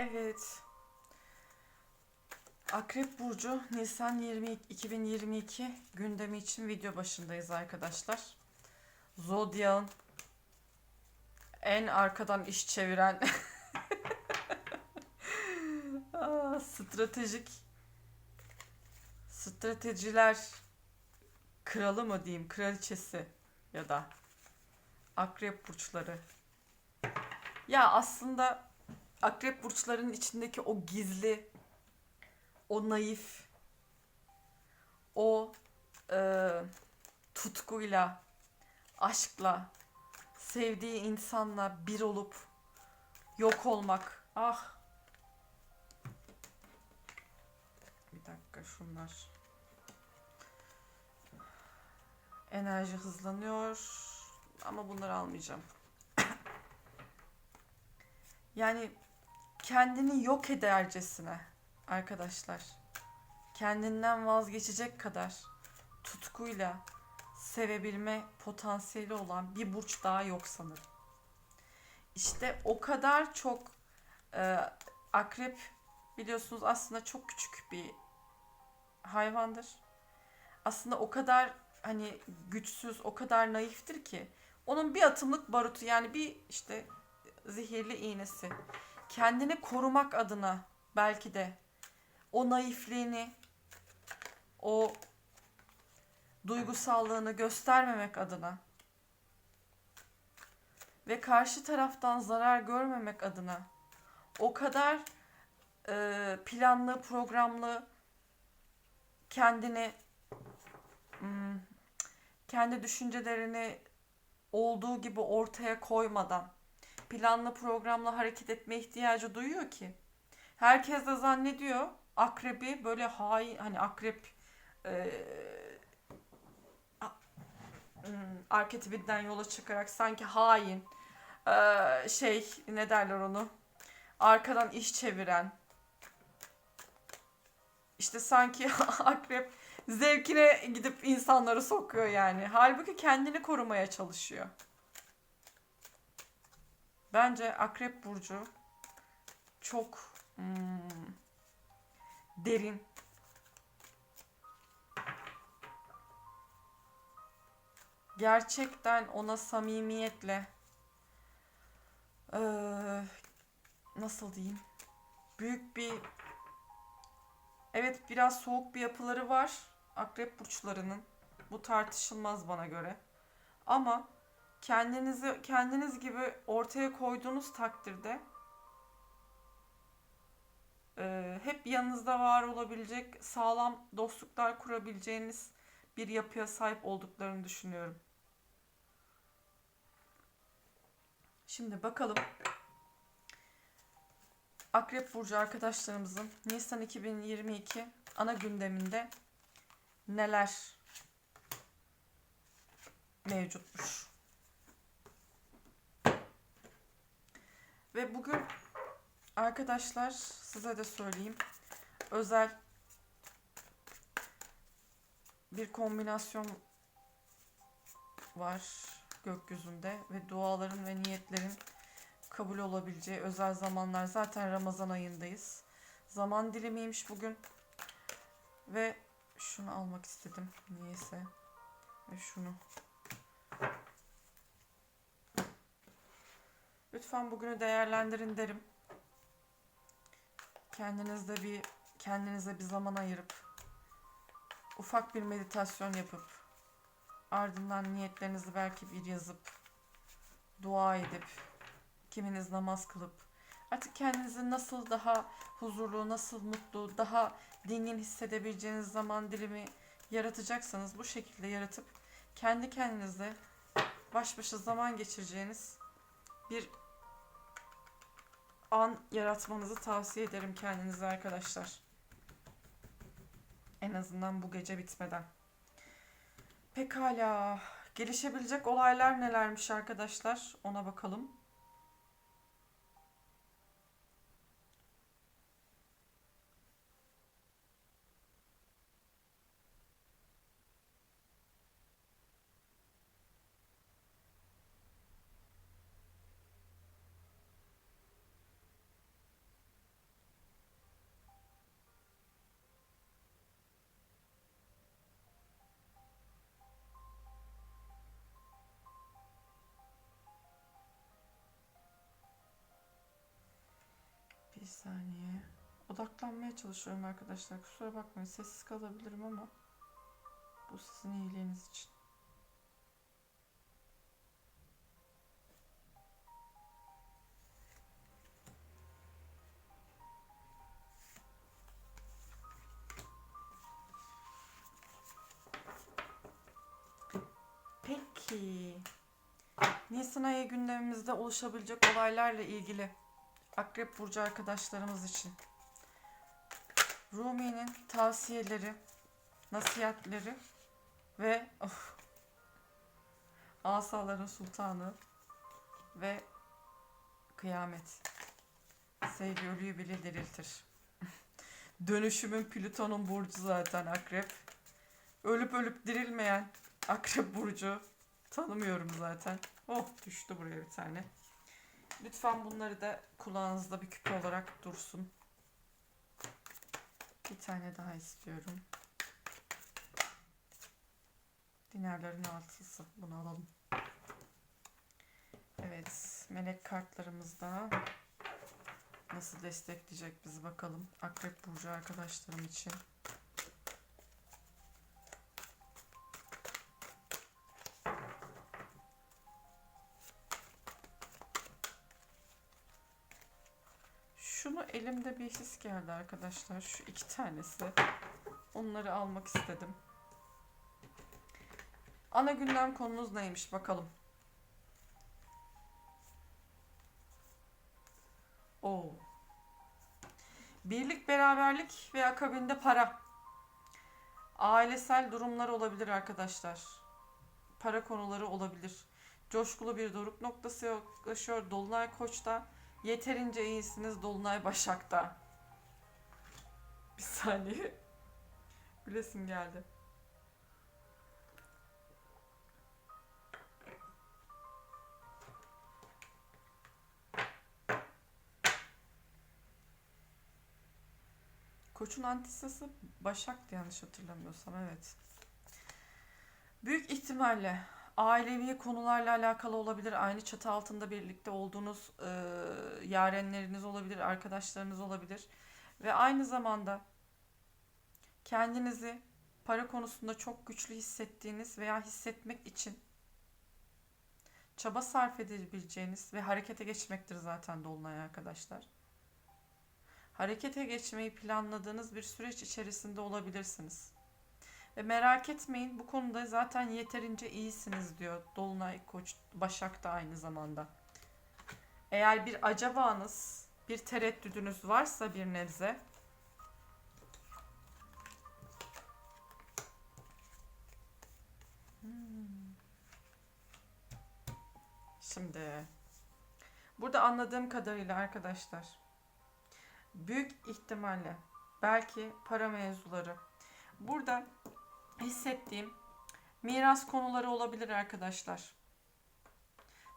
Evet. Akrep Burcu Nisan 20, 2022 gündemi için video başındayız arkadaşlar. Zodyak'ın en arkadan iş çeviren stratejik stratejiler kralı mı diyeyim kraliçesi ya da akrep burçları. Ya aslında akrep burçlarının içindeki o gizli, o naif, o e, tutkuyla, aşkla, sevdiği insanla bir olup yok olmak. Ah. Bir dakika şunlar. Enerji hızlanıyor. Ama bunları almayacağım. Yani kendini yok edercesine arkadaşlar. Kendinden vazgeçecek kadar tutkuyla sevebilme potansiyeli olan bir burç daha yok sanırım. İşte o kadar çok e, akrep biliyorsunuz aslında çok küçük bir hayvandır. Aslında o kadar hani güçsüz, o kadar naiftir ki onun bir atımlık barutu yani bir işte zehirli iğnesi. Kendini korumak adına belki de o naifliğini, o duygusallığını göstermemek adına ve karşı taraftan zarar görmemek adına o kadar e, planlı, programlı kendini hmm, kendi düşüncelerini olduğu gibi ortaya koymadan planlı programlı hareket etme ihtiyacı duyuyor ki. Herkes de zannediyor akrebi böyle hain hani akrep e, hmm, arketipinden yola çıkarak sanki hain e, şey ne derler onu arkadan iş çeviren işte sanki akrep zevkine gidip insanları sokuyor yani. Halbuki kendini korumaya çalışıyor. Bence Akrep Burcu çok hmm, derin. Gerçekten ona samimiyetle eee, nasıl diyeyim? Büyük bir evet biraz soğuk bir yapıları var Akrep burçlarının. Bu tartışılmaz bana göre. Ama kendinizi kendiniz gibi ortaya koyduğunuz takdirde e, hep yanınızda var olabilecek sağlam dostluklar kurabileceğiniz bir yapıya sahip olduklarını düşünüyorum. Şimdi bakalım Akrep Burcu arkadaşlarımızın Nisan 2022 ana gündeminde neler mevcutmuş. Ve bugün arkadaşlar size de söyleyeyim. Özel bir kombinasyon var gökyüzünde ve duaların ve niyetlerin kabul olabileceği özel zamanlar. Zaten Ramazan ayındayız. Zaman dilimiymiş bugün. Ve şunu almak istedim niyeyse. Ve şunu. Lütfen bugünü değerlendirin derim. Kendinizde bir kendinize bir zaman ayırıp ufak bir meditasyon yapıp ardından niyetlerinizi belki bir yazıp dua edip kiminiz namaz kılıp artık kendinizi nasıl daha huzurlu, nasıl mutlu, daha dingin hissedebileceğiniz zaman dilimi yaratacaksanız bu şekilde yaratıp kendi kendinize baş başa zaman geçireceğiniz bir an yaratmanızı tavsiye ederim kendinize arkadaşlar. En azından bu gece bitmeden. Pekala. Gelişebilecek olaylar nelermiş arkadaşlar? Ona bakalım. Saniye. Odaklanmaya çalışıyorum arkadaşlar. Kusura bakmayın sessiz kalabilirim ama bu sizin iyiliğiniz için. Peki. Nisan ayı gündemimizde oluşabilecek olaylarla ilgili Akrep Burcu arkadaşlarımız için Rumi'nin tavsiyeleri, nasihatleri ve of, asaların sultanı ve kıyamet. Sevgi ölüyü bile diriltir. Dönüşümün Plüton'un burcu zaten akrep. Ölüp ölüp dirilmeyen akrep burcu tanımıyorum zaten. Oh düştü buraya bir tane. Lütfen bunları da kulağınızda bir küpe olarak dursun. Bir tane daha istiyorum. Dinerlerin altısı. Bunu alalım. Evet. Melek kartlarımızda nasıl destekleyecek bizi bakalım. Akrep Burcu arkadaşlarım için. His geldi arkadaşlar. Şu iki tanesi. Onları almak istedim. Ana gündem konumuz neymiş bakalım. Oo. Birlik, beraberlik ve akabinde para. Ailesel durumlar olabilir arkadaşlar. Para konuları olabilir. Coşkulu bir doruk noktası yaklaşıyor. Dolunay Koç'ta. Yeterince iyisiniz Dolunay Başak'ta. Bir saniye. Gülesim geldi. Koç'un antisası Başak'tı yanlış hatırlamıyorsam evet. Büyük ihtimalle ailevi konularla alakalı olabilir. Aynı çatı altında birlikte olduğunuz e, yarenleriniz olabilir, arkadaşlarınız olabilir. Ve aynı zamanda kendinizi para konusunda çok güçlü hissettiğiniz veya hissetmek için çaba sarf edebileceğiniz ve harekete geçmektir zaten Dolunay arkadaşlar. Harekete geçmeyi planladığınız bir süreç içerisinde olabilirsiniz. Ve merak etmeyin bu konuda zaten yeterince iyisiniz diyor Dolunay Koç Başak da aynı zamanda. Eğer bir acabanız, bir tereddüdünüz varsa bir nebze Hmm. Şimdi burada anladığım kadarıyla arkadaşlar büyük ihtimalle belki para mevzuları burada hissettiğim miras konuları olabilir arkadaşlar.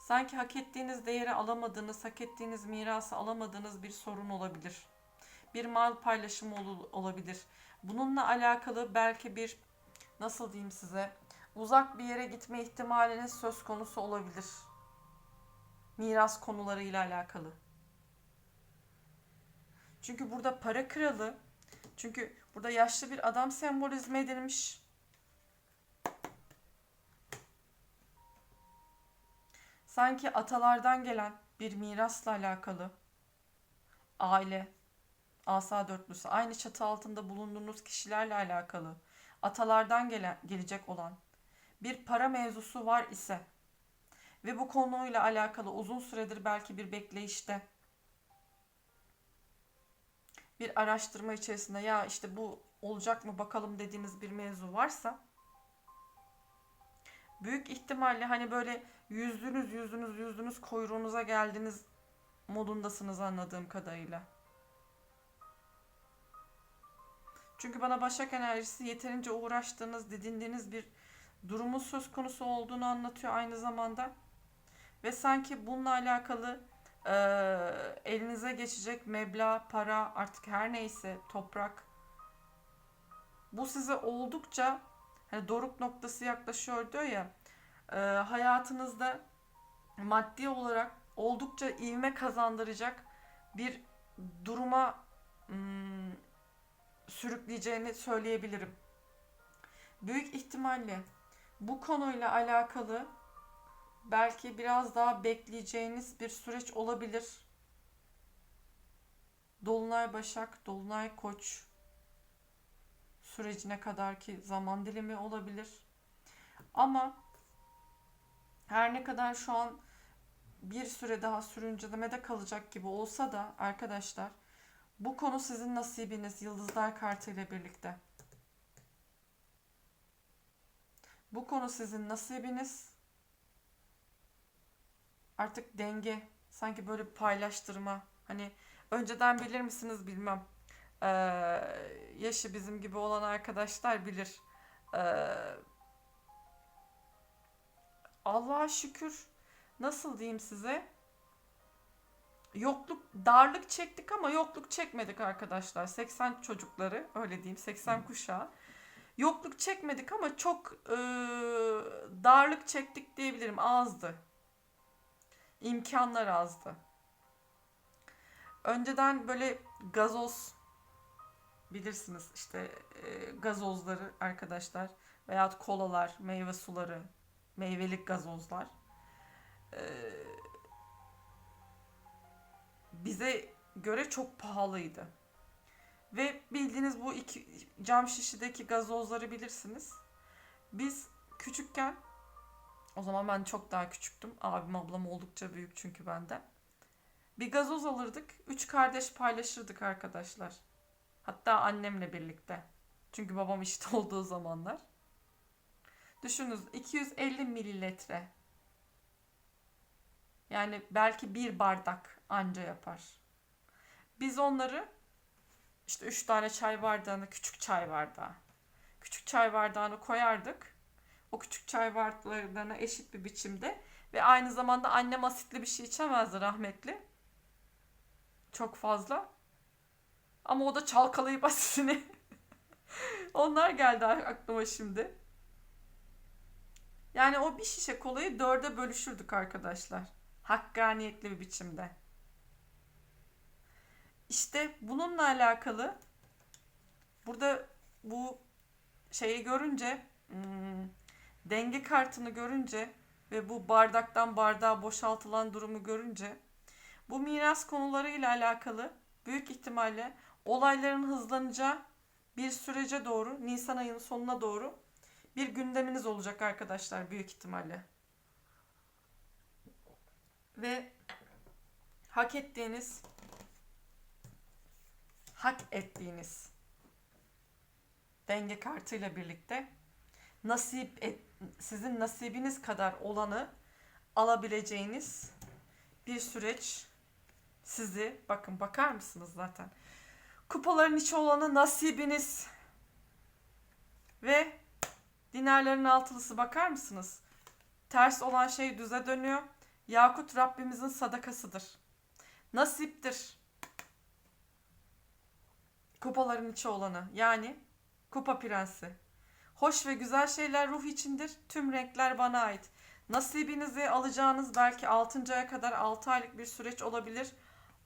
Sanki hak ettiğiniz değeri alamadığınız, hak ettiğiniz mirası alamadığınız bir sorun olabilir. Bir mal paylaşımı ol- olabilir. Bununla alakalı belki bir nasıl diyeyim size uzak bir yere gitme ihtimaliniz söz konusu olabilir. Miras konularıyla alakalı. Çünkü burada para kralı çünkü burada yaşlı bir adam sembolizme edilmiş. Sanki atalardan gelen bir mirasla alakalı. Aile, asa dörtlüsü, aynı çatı altında bulunduğunuz kişilerle alakalı, atalardan gelen, gelecek olan bir para mevzusu var ise ve bu konuyla alakalı uzun süredir belki bir bekleyişte bir araştırma içerisinde ya işte bu olacak mı bakalım dediğiniz bir mevzu varsa büyük ihtimalle hani böyle yüzdünüz yüzdünüz yüzdünüz kuyruğunuza geldiniz modundasınız anladığım kadarıyla. Çünkü bana Başak enerjisi yeterince uğraştığınız, didindiğiniz bir durumun söz konusu olduğunu anlatıyor aynı zamanda. Ve sanki bununla alakalı e, elinize geçecek meblağ, para artık her neyse toprak bu size oldukça hani doruk noktası yaklaşıyor diyor ya e, hayatınızda maddi olarak oldukça ivme kazandıracak bir duruma hmm, sürükleyeceğini söyleyebilirim. Büyük ihtimalle bu konuyla alakalı belki biraz daha bekleyeceğiniz bir süreç olabilir. Dolunay Başak, Dolunay Koç sürecine kadarki zaman dilimi olabilir. Ama her ne kadar şu an bir süre daha sürüncelemede kalacak gibi olsa da arkadaşlar bu konu sizin nasibiniz Yıldızlar kartı ile birlikte. Bu konu sizin nasibiniz. Artık denge, sanki böyle paylaştırma. Hani önceden bilir misiniz bilmem. Ee, yaşı bizim gibi olan arkadaşlar bilir. Ee, Allah'a şükür nasıl diyeyim size? Yokluk, darlık çektik ama yokluk çekmedik arkadaşlar. 80 çocukları öyle diyeyim 80 kuşağı. Yokluk çekmedik ama çok e, darlık çektik diyebilirim. Azdı. İmkanlar azdı. Önceden böyle gazoz bilirsiniz işte e, gazozları arkadaşlar veyahut kolalar, meyve suları, meyvelik gazozlar. E, bize göre çok pahalıydı. Ve bildiğiniz bu iki cam şişedeki gazozları bilirsiniz. Biz küçükken o zaman ben çok daha küçüktüm. Abim ablam oldukça büyük çünkü benden. Bir gazoz alırdık. Üç kardeş paylaşırdık arkadaşlar. Hatta annemle birlikte. Çünkü babam işte olduğu zamanlar. Düşününüz 250 mililitre. Yani belki bir bardak anca yapar. Biz onları işte üç tane çay bardağını küçük çay bardağı. Küçük çay bardağını koyardık. O küçük çay bardaklarına eşit bir biçimde ve aynı zamanda annem asitli bir şey içemezdi rahmetli. Çok fazla. Ama o da çalkalayıp asitini. Onlar geldi aklıma şimdi. Yani o bir şişe kolayı dörde bölüşürdük arkadaşlar. Hakkaniyetli bir biçimde. İşte bununla alakalı burada bu şeyi görünce hmm, denge kartını görünce ve bu bardaktan bardağa boşaltılan durumu görünce bu miras konularıyla alakalı büyük ihtimalle olayların hızlanacağı bir sürece doğru Nisan ayının sonuna doğru bir gündeminiz olacak arkadaşlar büyük ihtimalle. Ve hak ettiğiniz hak ettiğiniz denge kartıyla birlikte nasip et, sizin nasibiniz kadar olanı alabileceğiniz bir süreç sizi bakın bakar mısınız zaten kupaların içi olanı nasibiniz ve dinarların altılısı bakar mısınız? Ters olan şey düze dönüyor. Yakut Rabbimizin sadakasıdır. Nasiptir. Kupaların içi olanı yani kupa prensi. Hoş ve güzel şeyler ruh içindir. Tüm renkler bana ait. Nasibinizi alacağınız belki 6. aya kadar 6 aylık bir süreç olabilir.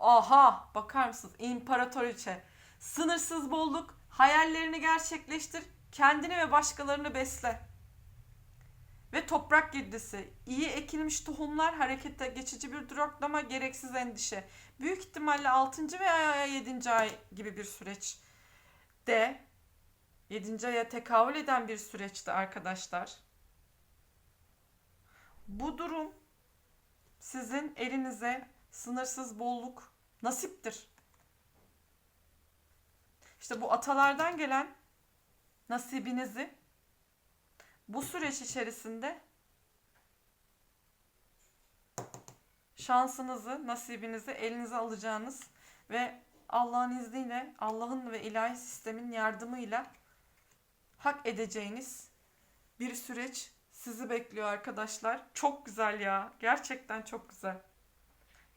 Aha bakar mısınız? İmparatoriçe. Sınırsız bolluk. Hayallerini gerçekleştir. Kendini ve başkalarını besle. Ve toprak girdisi. İyi ekilmiş tohumlar harekette geçici bir duraklama gereksiz endişe. Büyük ihtimalle 6. veya 7. ay gibi bir süreç de 7. aya tekabül eden bir süreçte arkadaşlar. Bu durum sizin elinize sınırsız bolluk nasiptir. İşte bu atalardan gelen nasibinizi bu süreç içerisinde şansınızı, nasibinizi elinize alacağınız ve Allah'ın izniyle, Allah'ın ve ilahi sistemin yardımıyla hak edeceğiniz bir süreç sizi bekliyor arkadaşlar. Çok güzel ya. Gerçekten çok güzel.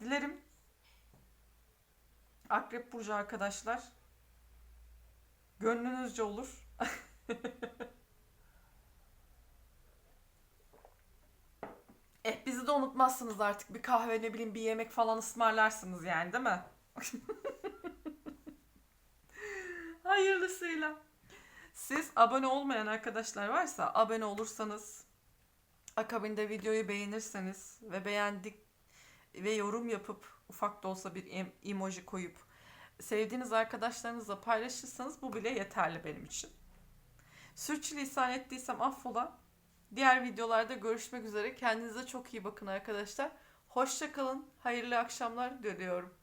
Dilerim Akrep Burcu arkadaşlar gönlünüzce olur. eh bizi de unutmazsınız artık. Bir kahve ne bileyim bir yemek falan ısmarlarsınız yani değil mi? Hayırlısıyla. Siz abone olmayan arkadaşlar varsa abone olursanız akabinde videoyu beğenirseniz ve beğendik ve yorum yapıp ufak da olsa bir em- emoji koyup sevdiğiniz arkadaşlarınızla paylaşırsanız bu bile yeterli benim için. Sürçülisan ettiysem affola. Diğer videolarda görüşmek üzere. Kendinize çok iyi bakın arkadaşlar. Hoşça kalın. Hayırlı akşamlar diliyorum.